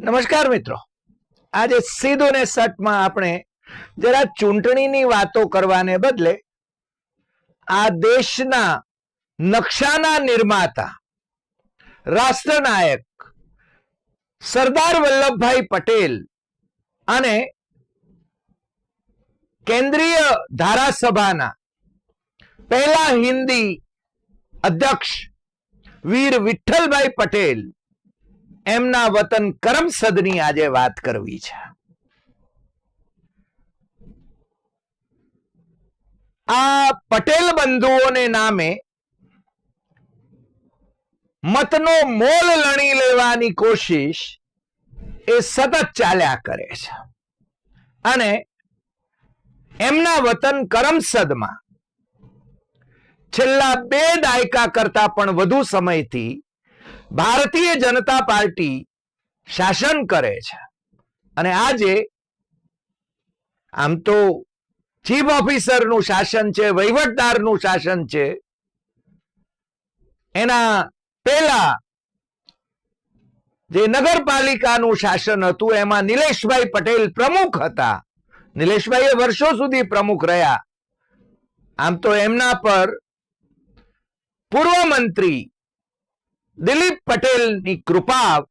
નમસ્કાર મિત્રો. આજે સીધો ને સટમાં આપણે જરા ચૂંટણીની વાતો કરવાને બદલે આ દેશના નકશાના નિર્માતા, રાષ્ટ્રનાયક સરદાર વલ્લભભાઈ પટેલ અને કેન્દ્રીય ધારાસભાના પહેલા હિન્દી અધ્યક્ષ વીર વિઠ્ઠલભાઈ પટેલ એમના વતન કરમસદની આજે વાત કરવી છે. આ પટેલ બંધુઓને નામે મતનો મોલ લણી લેવાની કોશિશ એ સતત ચાલ્યા કરે છે. અને એમના વતન કરમસદમાં છેલ્લા બે દાયકા કરતા પણ વધુ સમયથી ભારતીય જનતા પાર્ટી શાસન કરે છે. અને આજે આમ તો ચીફ ઓફિસરનું શાસન છે, વહીવટદારનું શાસન છે, એના પેલા જે નગરપાલિકાનું શાસન હતું, એમાં નિલેશભાઈ પટેલ પ્રમુખ હતા. નિલેશભાઈ એ વર્ષો સુધી પ્રમુખ રહ્યા. આમ તો એમના પર પૂર્વ મંત્રી દિલીપ પટેલની કૃપા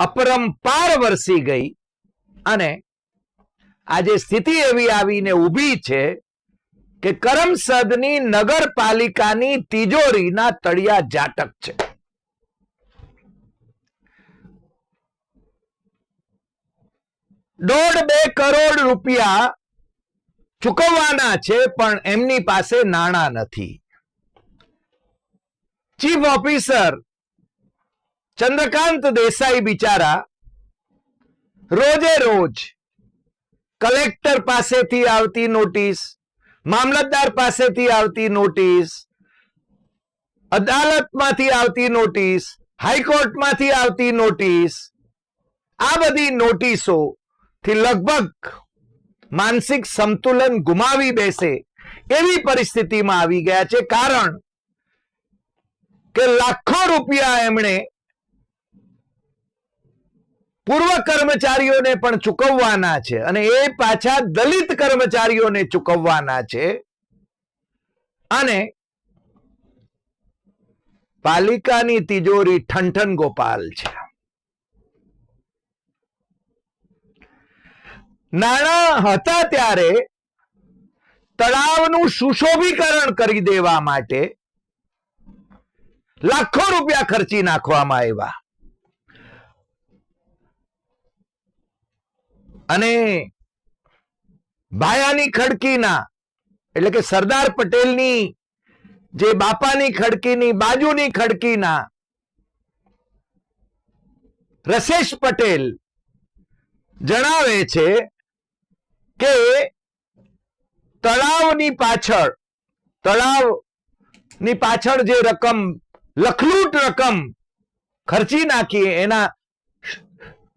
અપરંપાર વરસી ગઈ અને આજે સ્થિતિ એવી આવીને ઊભી છે કે કરમસદની નગરપાલિકાની તિજોરીના તળિયા જાટક છે. દોઢ બે કરોડ રૂપિયા ચૂકવવાના છે પણ એમની પાસે નાણાં નથી. ચીફ ઓફિસર ચંદ્રકાંત દેસાઈ બિચારા રોજે રોજ કલેક્ટર પાસેથી આવતી નોટિસ, મામલતદાર પાસેથી આવતી નોટિસ, અદાલતમાંથી આવતી નોટિસ, હાઈકોર્ટમાંથી આવતી નોટિસ, આ બધી નોટિસો થી લગભગ માનસિક સંતુલન ગુમાવી બેસે એવી પરિસ્થિતિમાં આવી ગયા છે. કારણ કે લાખો રૂપિયા એમણે પૂર્વ કર્મચારીઓને પણ ચૂકવવાના છે અને એ પાછા દલિત કર્મચારીઓને ચૂકવવાના છે. અને પાલિકાની તિજોરી ઠંઠન ગોપાલ છે. નાણાં હતા ત્યારે તળાવનું સુશોભીકરણ કરી દેવા માટે લાખો રૂપિયા ખર્ચી નાખવામાં આવ્યા. અને ભાયાની ખડકીના, એટલે કે સરદાર પટેલની જે બાપાની ખડકીની, બાજુની ખડકીના, રસેશ પટેલ જણાવે છે કે તળાવની પાછળ તળાવની પાછળ જે રકમ, લખલૂટ રકમ ખર્ચી નાખી એના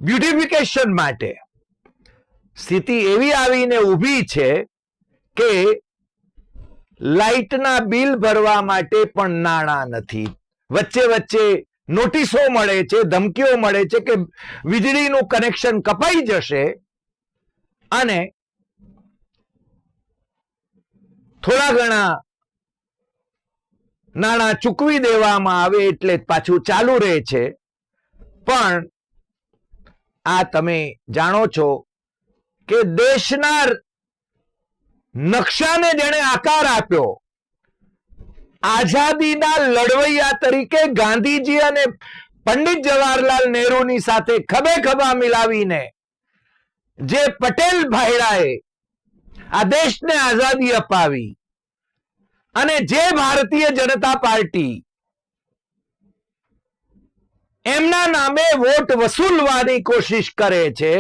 બ્યુટિફિકેશન માટે. સ્થિતિ એવી આવીને ઊભી છે કે લાઇટના બિલ ભરવા માટે પણ નાણાં નથી. વચ્ચે વચ્ચે નોટિસો મળે છે, ધમકીઓ મળે છે કે વીજળીનું કનેક્શન કપાઈ જશે અને થોડા ઘણા નાણાં ચૂકવી દેવામાં આવે એટલે પાછું ચાલુ રહે છે. પણ આ તમે જાણો છો કે દેશના નકશાને જેણે આકાર આપ્યો, આઝાદીના લડવૈયા તરીકે ગાંધીજી અને પંડિત જવાહરલાલ નહેરુની સાથે ખભે ખભા મિલાવીને જે પટેલ ભાઈડાએ આ દેશને આઝાદી અપાવી અને જે ભારતીય જનતા પાર્ટી એમના નામે વોટ વસૂલવાની કોશિશ કરે છે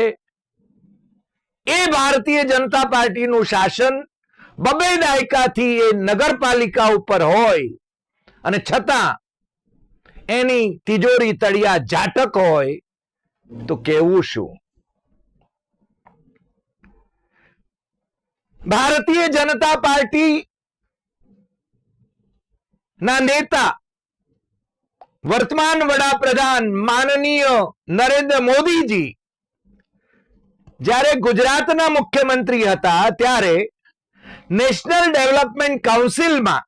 એ ભારતીય જનતા પાર્ટીનું શાસન બબે દાયકાથી એ નગરપાલિકા ઉપર હોય અને છતાં એની તિજોરી તળિયા જાટક હોય, તો કેવું શું? ભારતીય જનતા પાર્ટી ના નેતા, વર્તમાન વડાપ્રધાન માનનીય નરેન્દ્ર મોદીજી જ્યારે ગુજરાતના મુખ્યમંત્રી હતા, ત્યારે નેશનલ ડેવલપમેન્ટ કાઉન્સિલમાં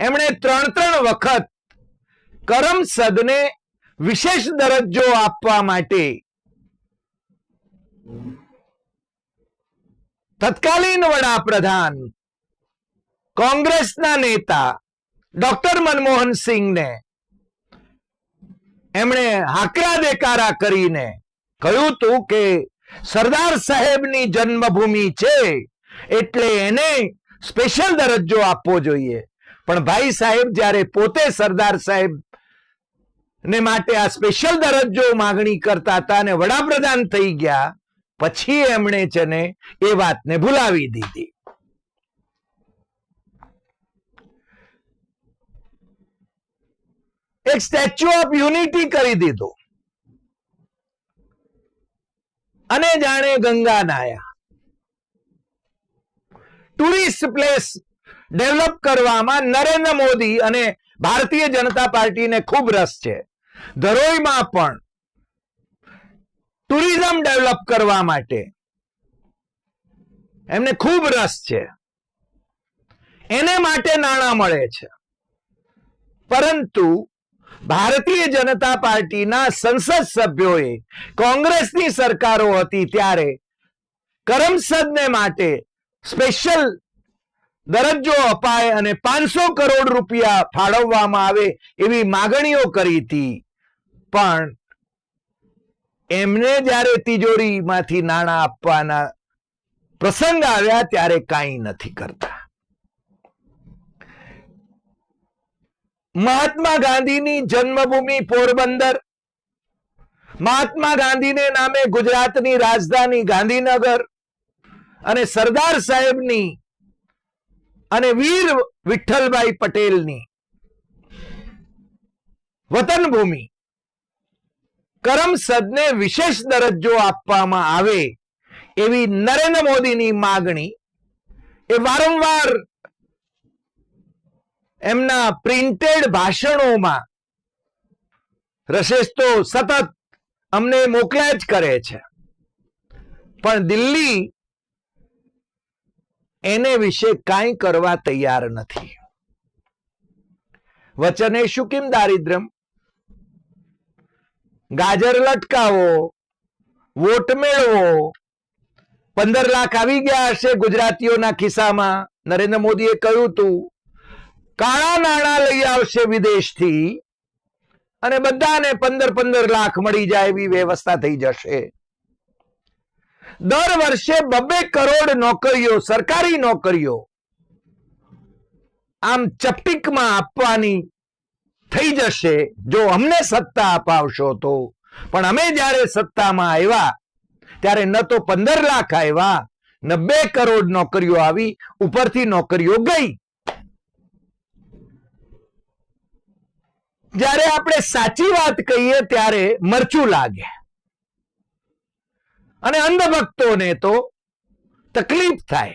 એમણે ત્રણ ત્રણ વખત કરમસદને વિશેષ દરજ્જો આપવા માટે તત્કાલીન વડાપ્રધાન કોંગ્રેસના નેતા ડોક્ટર મનમોહન સિંહને એમણે હાકરા દેકારા કરીને કહ્યું હતું કે સરદાર સાહેબની જન્મભૂમિ છે એટલે એને સ્પેશિયલ દરજ્જો આપવો જોઈએ. પણ ભાઈ સાહેબ, જ્યારે પોતે સરદાર સાહેબ ને માટે આ સ્પેશિયલ દરજ્જો માગણી કરતા હતા અને વડાપ્રધાન થઈ ગયા, પછી એમણે છે ને એ વાતને ભૂલાવી દીધી. એક સ્ટેચ્યુ ઓફ યુનિટી કરી દીધો. અને જાણે ગંગા નાયા. ટુરિસ્ટ પ્લેસ ડેવલપ કરવામાં નરેન્દ્ર મોદી અને ભારતીય જનતા પાર્ટીને ખૂબ રસ છે. ધરોઈમાં પણ ટુરિઝમ ડેવલપ કરવા માટે એમને ખૂબ રસ છે. એને માટે નાણાં મળે છે. પરંતુ ભારતીય જનતા પાર્ટીના સંસદ સભ્યોએ કોંગ્રેસની સરકારો હતી ત્યારે કરમસદને માટે સ્પેશિયલ દરજ્જો અપાય અને પાંચસો કરોડ રૂપિયા ફાળવવામાં આવે એવી માગણીઓ કરી હતી. પણ એમને જ્યારે તિજોરીમાંથી નાણાં આપવાના પ્રસંગ આવ્યા ત્યારે કાંઈ નથી કરતા. મહાત્મા ગાંધીની જન્મભૂમિ પોરબંદર. મહાત્મા ગાંધીને નામે ગુજરાતની રાજધાની ગાંધીનગર. અને સરદાર સાહેબની અને વીર વિઠ્ઠલભાઈ પટેલની વતન ભૂમિ કરમસદને વિશેષ દરજ્જો આપવામાં આવે એવી નરેન્દ્ર મોદીની માગણી એ વારંવાર એમના પ્રિન્ટેડ ભાષણોમાં રશેષ તો સતત અમને મોકલ્યા જ કરે છે. પણ દિલ્હી એને વિશે કાંઈ કરવા તૈયાર નથી. વચને શું કેમ દારિદ્રમ ગાજર લટકાવો, વોટ મેળવો, પંદર લાખ આવી ગયા હશે ગુજરાતીઓના ખિસ્સામાં. નરેન્દ્ર મોદીએ કહ્યું હતું કાળા નાણાં લઈ આવશે વિદેશથી અને બધાને પંદર પંદર લાખ મળી જાય એવી વ્યવસ્થા થઈ જશે. દર વર્ષે બબે કરોડ નોકરીઓ, સરકારી નોકરીઓ આમ ચપટીકમાં આપવાની થઈ જશે. જો અમને સત્તા અપાવશો તો, પણ અમે જ્યારે સત્તામાં આવ્યા, ત્યારે ન તો પંદર લાખ આવ્યા, ન બે કરોડ નોકરીઓ આવી, ઉપરથી નોકરીઓ ગઈ. જ્યારે આપણે સાચી વાત કહીએ ત્યારે મરચું લાગે. અને અંધભક્તોને તો તકલીફ થાય.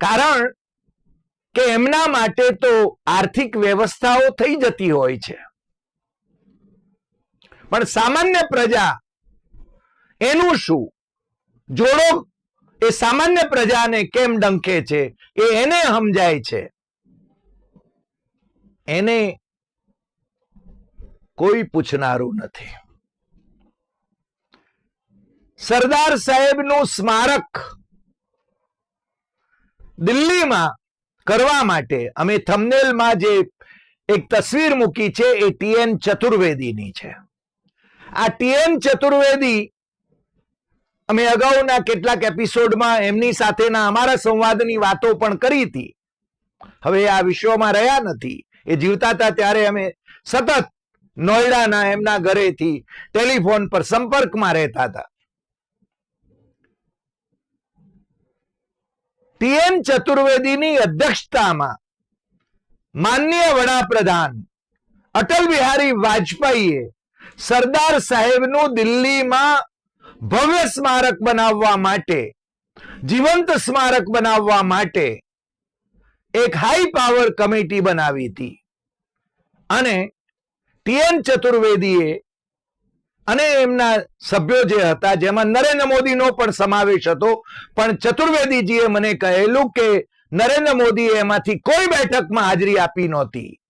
કારણ કે એમના માટે તો આર્થિક વ્યવસ્થાઓ થઈ જતી હોય છે. પણ સામાન્ય પ્રજા એનું શું? જોડો, એ સામાન્ય પ્રજાને કેમ ડંખે છે? એ એને સમજાય છે. એને કોઈ પૂછનારું નથી. સરદાર સાહેબનું સ્મારક દિલ્હીમાં કરવા માટે અમે થમનેલમાં જે એક તસવીર મૂકી છે એ ટીએન ચતુર્વેદીની છે. આ ટીએન ચતુર્વેદી અમે અગાઉના કેટલાક એપિસોડમાં એમની સાથેના અમારા સંવાદની વાતો પણ કરી હતી. હવે આ વિશ્વમાં રહ્યા નથી. એ જીવતા હતા ત્યારે અમે સતત નોઈડાના એમના ઘરેથી ટેલિફોન પર સંપર્કમાં રહેતા હતા. ટીએન ચતુર્વેદીની અધ્યક્ષતામાં માન્ય વડાપ્રધાન અટલ બિહારી વાજપેયીએ સરદાર સાહેબનું દિલ્હીમાં ભવ્ય સ્મારક બનાવવા માટે, જીવંત સ્મારક બનાવવા માટે એક હાઈ પાવર કમિટી બનાવી હતી. અને ટીએન ચતુર્વેદીએ અને એમના સભ્યો જે હતા, જેમાં નરેન્દ્ર મોદીનો પણ સમાવેશ હતો, પણ ચતુર્વેદીજીએ મને કહેલું કે નરેન્દ્ર મોદીએ એમાંથી કોઈ બેઠકમાં હાજરી આપી નહોતી.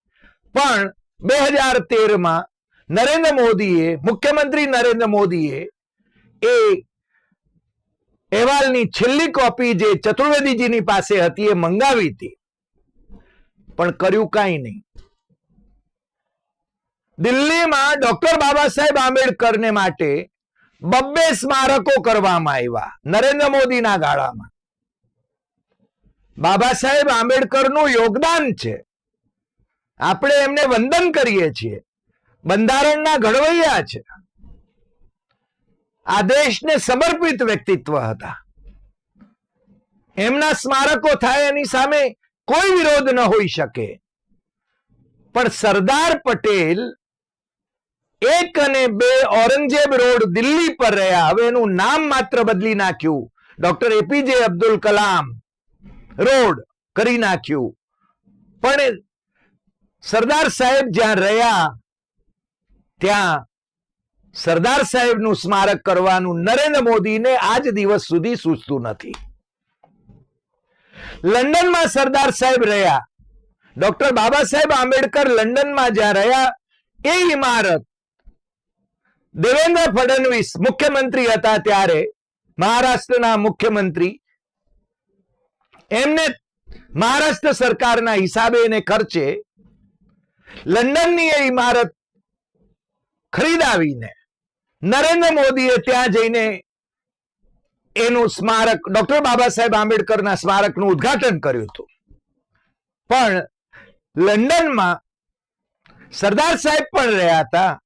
પણ બે હજાર તેરમાં નરેન્દ્ર મોદીએ, મુખ્યમંત્રી નરેન્દ્ર મોદીએ એ અહેવાલની છેલ્લી કોપી જે ચતુર્વેદીજીની પાસે હતી એ મંગાવી હતી. પણ કર્યું કાંઈ નહીં. દિલ્હીમાં ડોક્ટર બાબા સાહેબ આંબેડકરને માટે બબ્બે સ્મારકો કરવામાં આવ્યા નરેન્દ્ર મોદીના ગાળામાં. બાબા સાહેબ આંબેડકરનું યોગદાન છે. આપણે એમને વંદન કરીએ છીએ. બંધારણના ઘડવૈયા છે. આ દેશને સમર્પિત વ્યક્તિત્વ હતા. એમના સ્મારકો થાય એની સામે કોઈ વિરોધ ન હોઈ શકે. પણ સરદાર પટેલ એક અને બે ઔરંગઝેબ રોડ દિલ્હી પર રહ્યા. હવે એનું નામ માત્ર બદલી નાખ્યું. Doctor APJ Abdul Kalam road કરી નાખ્યું. પણ સરદાર સાહેબ જ્યાં રહ્યા, ત્યાં સરદાર સાહેબનું સ્મારક કરવાનું નરેન્દ્ર મોદીને આજ દિવસ સુધી સૂચતું નથી. લંડનમાં સરદાર સાહેબ રહ્યા. ડોક્ટર બાબા સાહેબ આંબેડકર લંડનમાં જ્યાં રહ્યા, એ ઇમારત દેવેન્દ્ર ફડણવીસ મુખ્યમંત્રી હતા ત્યારે, મહારાષ્ટ્રના મુખ્યમંત્રી. એમને મહારાષ્ટ્ર સરકારના હિસાબે એને ખર્ચે લંડનની એ ઇમારત ખરીદાવીને નરેન્દ્ર મોદીએ ત્યાં જઈને એનું સ્મારક, ડોક્ટર બાબા સાહેબ આંબેડકરના સ્મારકનું ઉદ્ઘાટન કર્યું હતું. પણ લંડનમાં સરદાર સાહેબ પણ રહ્યા હતા.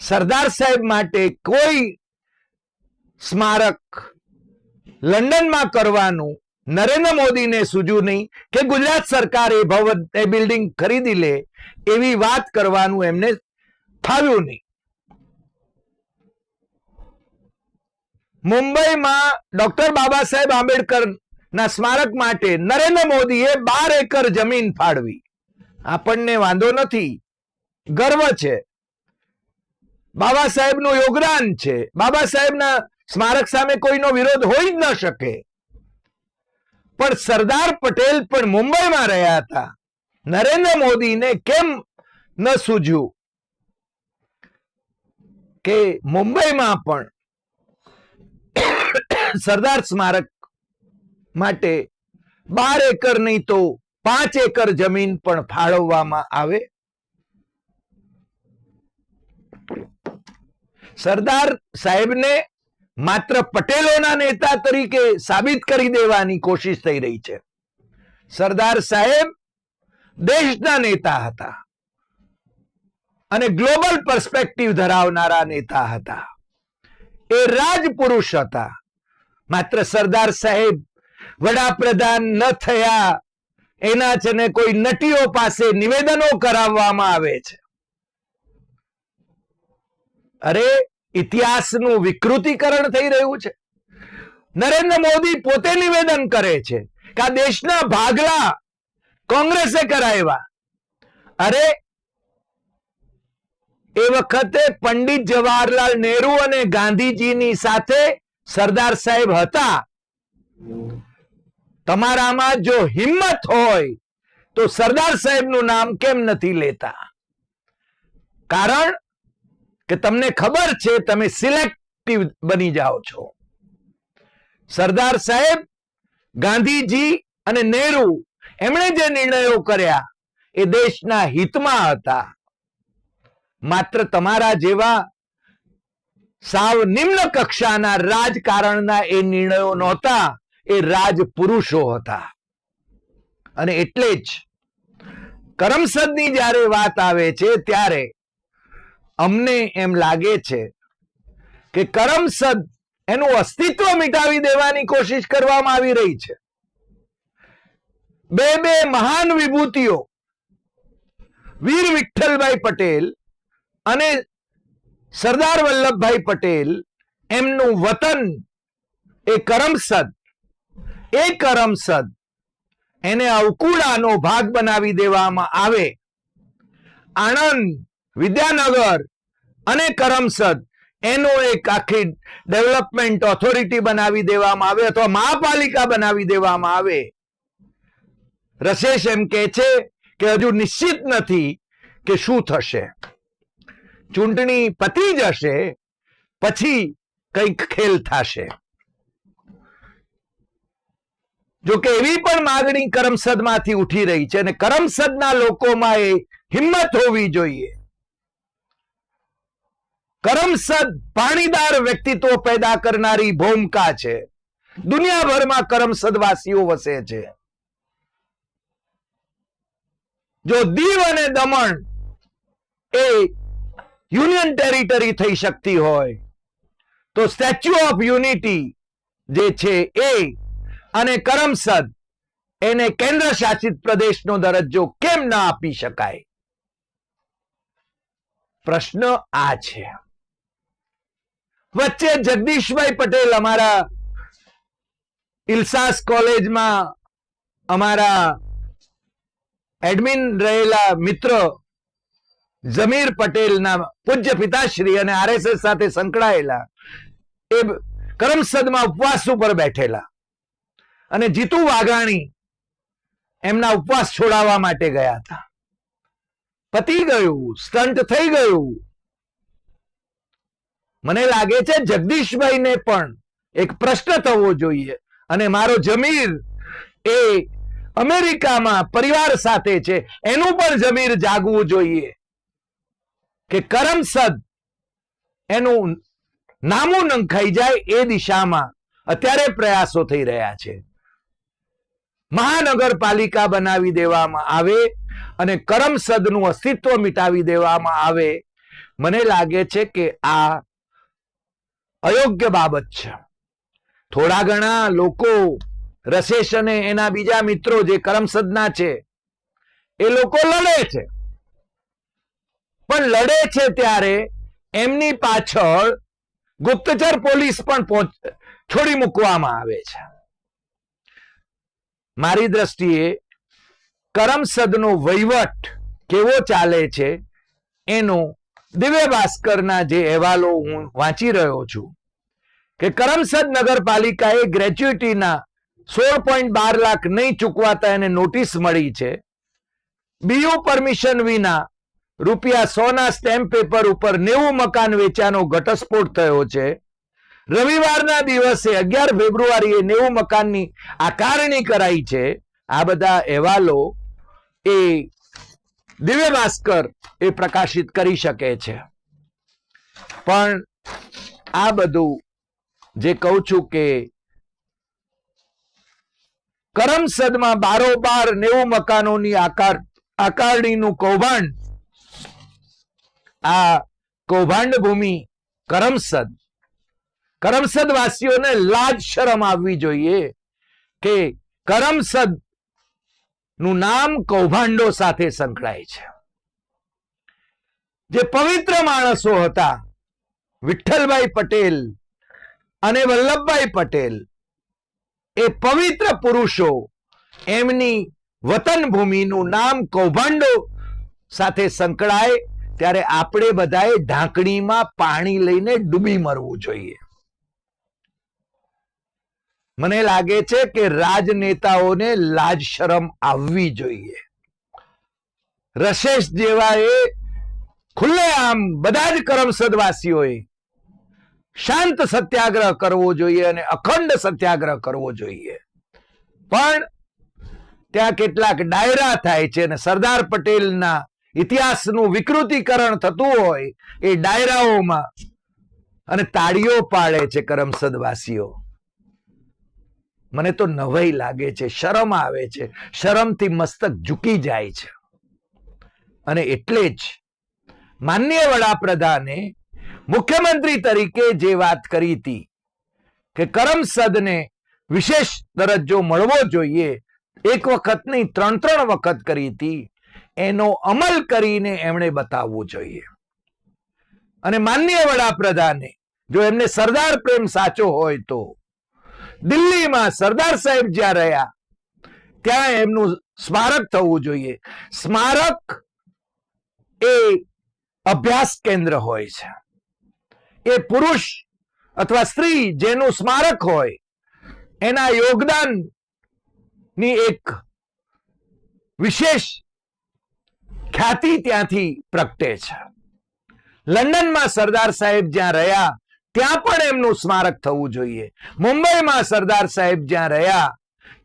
સરદાર સાહેબ માટે કોઈ સ્મારક લંડનમાં કરવાનું નરેન્દ્ર મોદીને સૂજ્યું નહીં કે ગુજરાત સરકારે ભવન, એ બિલ્ડિંગ ખરીદી લે એવી વાત કરવાનું એમને ફાવ્યું નહીં. મુંબઈમાં ડોક્ટર બાબા સાહેબ આંબેડકર ના સ્મારક માટે નરેન્દ્ર મોદીએ બાર એકર જમીન ફાળવી. આપણને વાંધો નથી. ગર્વ છે. બાબા સાહેબનું યોગદાન છે. બાબા સાહેબના સ્મારક સામે કોઈનો વિરોધ હોઈ જ ન શકે. પણ સરદાર પટેલ પણ મુંબઈમાં રહ્યા હતા. નરેન્દ્ર મોદીને કેમ ન સૂજ્યું? કે મુંબઈમાં પણ સરદાર સ્મારક માટે બાર એકર નહીં તો પાંચ એકર જમીન પણ ફાળવવામાં આવે? સરદાર સાહેબને માત્ર પટેલોના નેતા તરીકે સાબિત કરી દેવાની કોશિશ થઈ રહી છે. સરદાર સાહેબ દેશના નેતા હતા અને ગ્લોબલ પર્સપેક્ટિવ ધરાવનારા નેતા હતા. એ રાજપુરુષ હતા. માત્ર સરદાર સાહેબ વડાપ્રધાન ન થયા, એના છે ને કોઈ નટીઓ પાસે નિવેદનો કરાવવામાં આવે છે. અરે, ઇતિહાસનું વિકૃતિકરણ થઈ રહ્યું છે. નરેન્દ્ર મોદી પોતે નિવેદન કરે છે કે આ દેશના ભાગલા કોંગ્રેસે કરાવ્યા. અરે, એ વખતે પંડિત જવાહરલાલ નેહરુ અને ગાંધીજીની સાથે સરદાર સાહેબ હતા. તમારામાં જો હિંમત હોય, તો સરદાર સાહેબનું નામ કેમ નથી લેતા? કારણ કે તમને ખબર છે તમે સિલેક્ટિવ બની જાઓ છો. સરદાર સાહેબ, ગાંધીજી અને નેહરુ એમણે જે નિર્ણયો કર્યા એ દેશના હિતમાં હતા. માત્ર તમારા જેવા સાવ નિમ્ન કક્ષાના રાજકારણના એ નિર્ણયો નહોતા, એ રાજપુરુષો હતા. અને એટલે જ કરમસદની જ્યારે વાત આવે છે ત્યારે અમને એમ લાગે છે કે કરમસદ એનું અસ્તિત્વ મિટાવી દેવાની કોશિશ કરવામાં આવી રહી છે. બે બે મહાન વિભૂતિઓ, વીર વિઠ્ઠલભાઈ પટેલ અને સરદાર વલ્લભભાઈ પટેલ, એમનું વતન એ કરમસદ એ કરમસદ એને અવકુળાનો ભાગ બનાવી દેવામાં આવે. આણંદ વિદ્યાનગર અને કરમસદ. એનો એક આખી ડેવલપમેન્ટ ઓથોરિટી બનાવી દેવામાં આવે અથવા મહાપાલિકા બનાવી દેવામાં આવે. રસેશ એમ કે છે કે હજુ નિશ્ચિત નથી કે શું થશે. ચૂંટણી પતી જશે, પછી કંઈક ખેલ થશે. જો કે એવી પણ માગણી કરમસદમાંથી ઉઠી રહી છે અને કરમસદના લોકોમાં એ હિંમત હોવી જોઈએ. કરમસદ પાણીદાર વ્યક્તિત્વ પેદા કરનારી ભૂમિકા છે. દુનિયાભરમાં કરમસદવાસીઓ વસે છે. જો દીવ અને દમણ એ યુનિયન ટેરિટરી થઈ શકતી હોય, તો સ્ટેચ્યુ ઓફ યુનિટી જે છે એ અને કરમસદ એને કેન્દ્ર શાસિત પ્રદેશનો દરજ્જો કેમ ના આપી શકાય? પ્રશ્ન આ છે. વચ્ચે જગદીશભાઈ પટેલ અમારા ઇલસાસ કોલેજમાં અમારા એડમિન રહેલા મિત્ર જમીર પટેલના પૂજ્ય પિતાશ્રી અને આરએસએસ સાથે સંકળાયેલા એ કરમસદમાં ઉપવાસ ઉપર બેઠેલા અને જીતુ વાઘાણી એમના ઉપવાસ છોડાવવા માટે ગયા હતા. પતી ગયું સ્ટન્ટ થઈ ગયું. મને લાગે છે જગદીશભાઈને પણ એક પ્રશ્ન થવો જોઈએ. અને મારો જમીર એ અમેરિકામાં પરિવાર સાથે છે. એનું પણ જમીર જાગવું જોઈએ. કે કરમસદ એનું નામું નંખાઈ જાય એ દિશામાં અત્યારે પ્રયાસો થઈ રહ્યા છે. મહાનગરપાલિકા બનાવી દેવામાં આવે અને કરમસદનું અસ્તિત્વ મિટાવી દેવામાં આવે. મને લાગે છે કે આ અયોગ્ય બાબત છે. થોડા ઘણા લોકો રસેશ અને એના બીજા મિત્રો જે કરમસદના છે, એ લોકો લડે છે. પણ લડે છે ત્યારે એમની પાછળ ગુપ્તચર પોલીસ પણ છોડી મૂકવામાં આવે છે. મારી દ્રષ્ટિએ કરમસદનો વહીવટ કેવો ચાલે છે, એનો દિવ્ય ભાસ્કરના જે અહેવાલો હું વાંચી રહ્યો છું કે કરમસદ નગરપાલિકાએ ગ્રેચ્યુટીના સોળ પોઈન્ટ બાર લાખ નહીં ચૂકવાતા એને નોટિસ મળી છે. બીયુ પરમિશન વિના રૂપિયા સોના સ્ટેમ્પ પેપર ઉપર નેવું મકાન વેચ્યાનો ઘટસ્ફોટ થયો છે. રવિવારના દિવસે અગિયાર ફેબ્રુઆરીએ નેવું મકાનની આકારણી કરાઈ છે. આ બધા અહેવાલો એ દિવ્ય ભાસ્કર એ પ્રકાશિત કરી શકે છે. પણ આ બધું જે કહું છું કે કરમસદમાં બારોબાર નેવું મકાનોની આકાર, આકારણીનું કૌભાંડ, આ કૌભાંડ ભૂમિ કરમસદ. કરમસદ વાસીઓને લાજ શરમ આવવી જોઈએ કે કરમસદ નું નામ કૌભાંડો સાથે સંકળાય છે. જે પવિત્ર માણસો હતા, વિઠ્ઠલભાઈ પટેલ અને વલ્લભભાઈ પટેલ, એ પવિત્ર પુરુષો એમની વતન ભૂમિનું નામ કૌભાંડો સાથે સંકળાય, ત્યારે આપણે બધાએ ઢાંકણીમાં પાણી લઈને ડૂબી મરવું જોઈએ. મને લાગે છે કે રાજનેતાઓને લાજ શરમ આવવી જોઈએ. રશેષ જેવા એ ખુલ્લે આમ બધા જ કરમસદવાસીઓએ શાંત સત્યાગ્રહ કરવો જોઈએ અને અખંડ સત્યાગ્રહ કરવો જોઈએ. પણ ત્યાં કેટલાક ડાયરા થાય છે અને સરદાર પટેલના ઇતિહાસનું વિકૃતિકરણ થતું હોય એ ડાયરાઓમાં અને તાળીઓ પાડે છે કરમસદવાસીઓ. મને તો નવાઈ લાગે છે, શરમ આવે છે, શરમથી મસ્તક ઝૂકી જાય છે. અને એટલે જ માન્ય વડાપ્રધાને મુખ્યમંત્રી તરીકે જે વાત કરી હતી કે કરમસદને વિશેષ દરજ્જો મળવો જોઈએ, એક વખત નહીં, ત્રણ ત્રણ વખત કરી હતી, એનો અમલ કરીને એમણે બતાવવું જોઈએ. અને માન્ય વડાપ્રધાને, જો એમને સરદાર પ્રેમ સાચો હોય તો દિલ્હીમાં સરદાર સાહેબ જ્યાં રહ્યા, ત્યાં એમનું સ્મારક થવું જોઈએ. સ્મારક એ અભ્યાસ કેન્દ્ર હોય છે. એ પુરુષ અથવા સ્ત્રી જેનું સ્મારક હોય, એના યોગદાનની એક વિશેષ ખ્યાતિ ત્યાંથી પ્રગટે છે. લંડનમાં સરદાર સાહેબ જ્યાં રહ્યા ત્યાં પણ એમનું સ્મારક થવું જોઈએ. મુંબઈમાં સરદાર સાહેબ જ્યાં રહ્યા,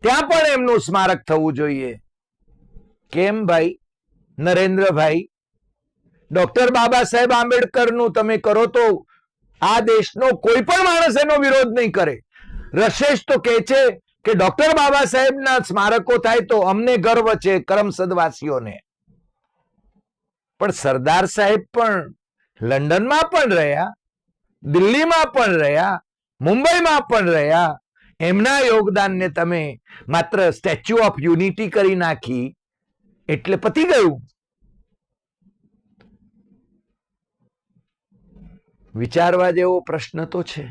ત્યાં પણ એમનું સ્મારક થવું જોઈએ. કેમ ભાઈ? નરેન્દ્રભાઈ? ડોક્ટર બાબા સાહેબ આંબેડકરનું તમે કરો તો આ દેશનો કોઈ પણ માણસ એનો વિરોધ નહીં કરે. રશેષ તો કહે છે કે ડોક્ટર બાબા સાહેબના સ્મારકો થાય તો અમને ગર્વ છે કરમસદવાસીઓને. પણ સરદાર સાહેબ પણ લંડનમાં પણ રહ્યા. દિલ્હીમાં પણ રહ્યા, મુંબઈમાં પણ રહ્યા, એમના યોગદાનને તમે માત્ર સ્ટેચ્યુ ઓફ યુનિટી કરી નાખી એટલે પતી ગયું. વિચારવા જેવો પ્રશ્ન તો છે.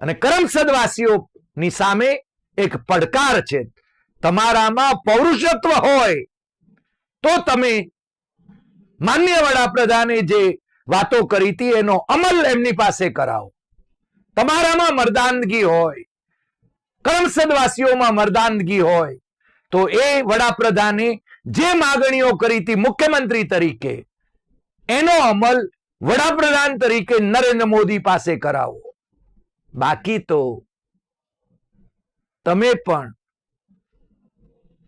અને કરમસદવાસીઓની સામે એક પડકાર છે. તમારામાં પૌરુષત્વ હોય તો તમે માન્ય વડાપ્રધાને જે વાતો કરી હતી, એનો અમલ એમની પાસે કરાવો. તમારામાં મર્દાનગી હોય, કરમસદવાસીઓમાં મર્દાનગી હોય, તો એ વડાપ્રધાને જે માગણીઓ કરી હતી મુખ્યમંત્રી તરીકે, એનો અમલ વડાપ્રધાન તરીકે નરેન્દ્ર મોદી પાસે કરાવો. બાકી તો તમે પણ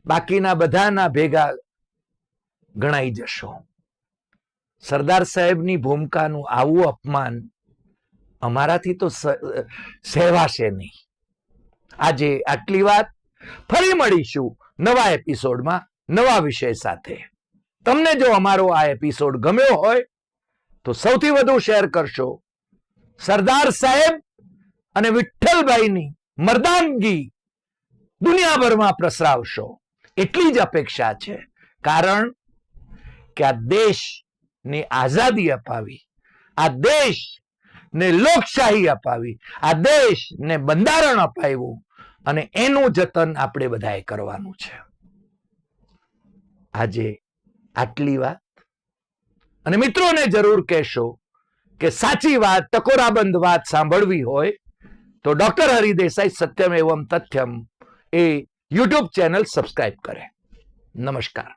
બાકીના બધાના ભેગા ગણાઈ જશો. સરદાર સાહેબની ભૂમિકાનું આવું અપમાન અમારાથી તો સહેવાશે નહીં. આજે આટલી વાત ફરી મળીશું નવા એપિસોડમાં નવા વિષય સાથે. તમને જો અમારો આ એપિસોડ ગમ્યો હોય તો સૌથી વધુ શેર કરશો સરદાર સાહેબ અને વિઠ્ઠલભાઈની મર્દાનગી દુનિયાભરમાં પ્રસરાવશો. એટલી જ અપેક્ષા છે. કારણ કે આ દેશને આઝાદી અપાવી, આ દેશ ને લોકશાહી અપાવી, આ દેશને બંધારણ અપાવ્યું અને એનું જતન આપણે બધાએ કરવાનું છે. આજે આટલી વાત. અને મિત્રોને જરૂર કહેશો કે સાચી વાત, ટકોરાબંધ વાત સાંભળવી હોય તો ડોક્ટર હરિદેસાઈ સત્યમ એવમ તથ્યમ એ યુટ્યુબ ચેનલ સબસ્ક્રાઇબ કરે. નમસ્કાર.